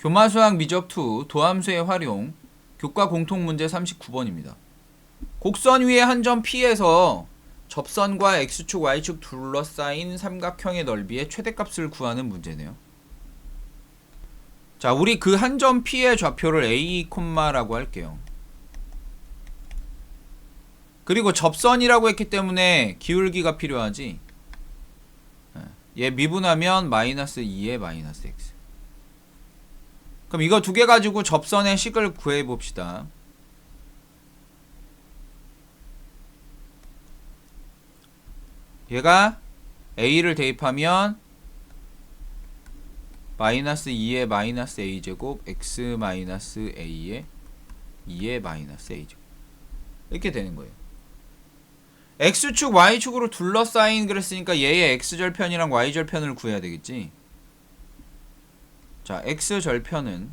교마수학 미적2 도함수의 활용 교과 공통 문제 39번입니다. 곡선 위의 한점 P에서 접선과 X축, Y축 둘러싸인 삼각형의 넓이의 최대값을 구하는 문제네요. 자, 우리 그 한 점 P의 좌표를 A, 라고 할게요. 그리고 접선이라고 했기 때문에 기울기가 필요하지. 얘 미분하면 마이너스 2의 마이너스 x. 그럼 이거 두 개 가지고 접선의 식을 구해 봅시다. 얘가 a를 대입하면 마이너스 2의 마이너스 a 제곱 x 마이너스 a의 2의 마이너스 a 제곱 이렇게 되는 거예요. x축 y축으로 둘러싸인 그랬으니까 얘의 x절편이랑 y절편을 구해야 되겠지. 자, x절편은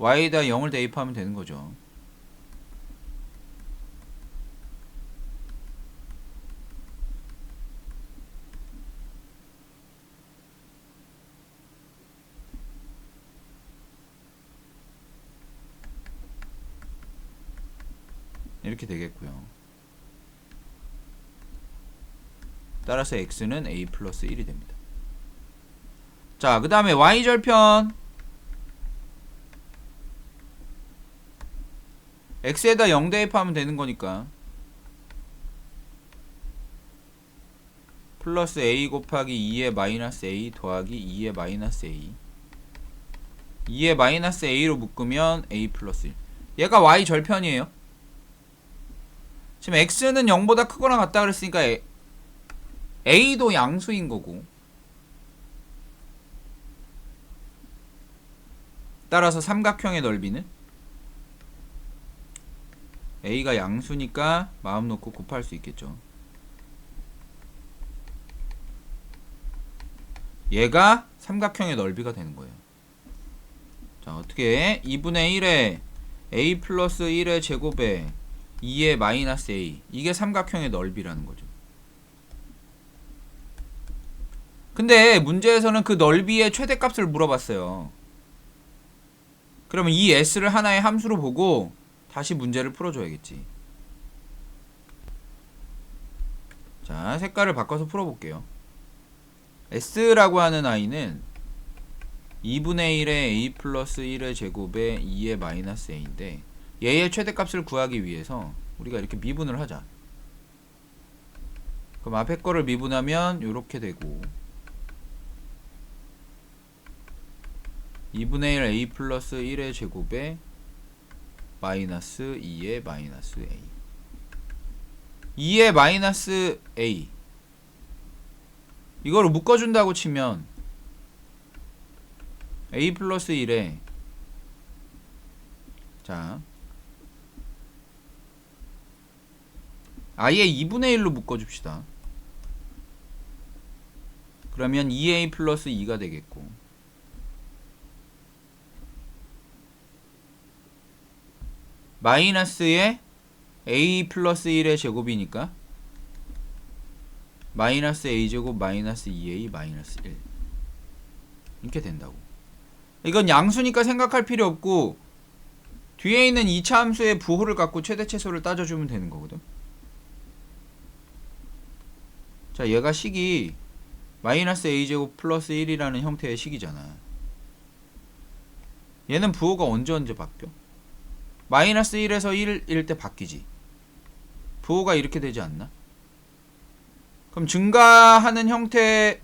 y에다 0을 대입하면 되는 거죠. 이렇게 되겠고요. 따라서 x는 a 플러스 1이 됩니다. 자, 그 다음에 y절편. x에다 0 대입하면 되는 거니까. 플러스 a 곱하기 2의 마이너스 a 더하기 2의 마이너스 a. 2의 마이너스 a로 묶으면 a 플러스 1 얘가 y절편이에요. 지금 x는 0보다 크거나 같다 그랬으니까 a도 양수인 거고 따라서 삼각형의 넓이는 a가 양수니까 마음 놓고 곱할 수 있겠죠. 얘가 삼각형의 넓이가 되는 거예요. 자 어떻게 2분의 1에 a 플러스 1의 제곱에 2의 마이너스 a 이게 삼각형의 넓이라는 거죠. 근데 문제에서는 그 넓이의 최대값을 물어봤어요. 그러면 이 s를 하나의 함수로 보고 다시 문제를 풀어줘야겠지. 자, 색깔을 바꿔서 풀어볼게요. s라고 하는 아이는 2분의 1의 a 플러스 1의 제곱에 2의 마이너스 a인데 얘의 최대값을 구하기 위해서 우리가 이렇게 미분을 하자. 그럼 앞에 거를 미분하면 이렇게 되고 2분의 1 a 플러스 1의 제곱에 마이너스 2의 마이너스 a. 2의 마이너스 a. 이거를 묶어준다고 치면 a 플러스 1에 자 아예 2분의 1로 묶어줍시다. 그러면 2a 플러스 2가 되겠고 마이너스의 a 플러스 1의 제곱이니까 마이너스 a 제곱 마이너스 2a 마이너스 1 이렇게 된다고. 이건 양수니까 생각할 필요 없고 뒤에 있는 2차 함수의 부호를 갖고 최대 최소를 따져주면 되는 거거든. 자 얘가 식이 마이너스 a제곱 플러스 1이라는 형태의 식이잖아. 얘는 부호가 언제 언제 바뀌어? 마이너스 1에서 1일 때 바뀌지 부호가 이렇게 되지 않나? 그럼 증가하는 형태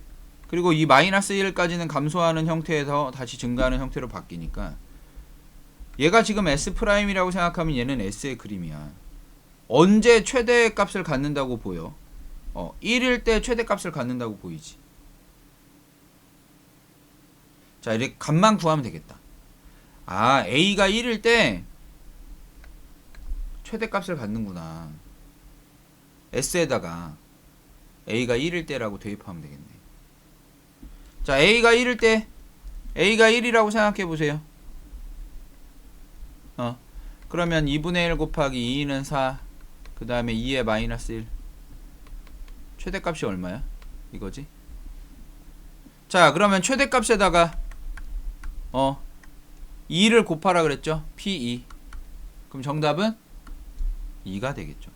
그리고 이 마이너스 1까지는 감소하는 형태에서 다시 증가하는 형태로 바뀌니까 얘가 지금 S'이라고 생각하면 얘는 S의 그림이야 언제 최대 값을 갖는다고 보여? 어, 1일 때 최대 값을 갖는다고 보이지. 자, 이렇게 값만 구하면 되겠다. 아, A가 1일 때 최대값을 갖는구나. S에다가 A가 1일 때라고 대입하면 되겠네. 자, A가 1일 때 A가 1이라고 생각해 보세요. 어. 그러면 2분의 1 곱하기 2는 4. 그 다음에 2의 마이너스 1. 최대값이 얼마야? 이거지? 자, 그러면 최대값에다가 어 2를 곱하라 그랬죠 P2 그럼 정답은 2가 되겠죠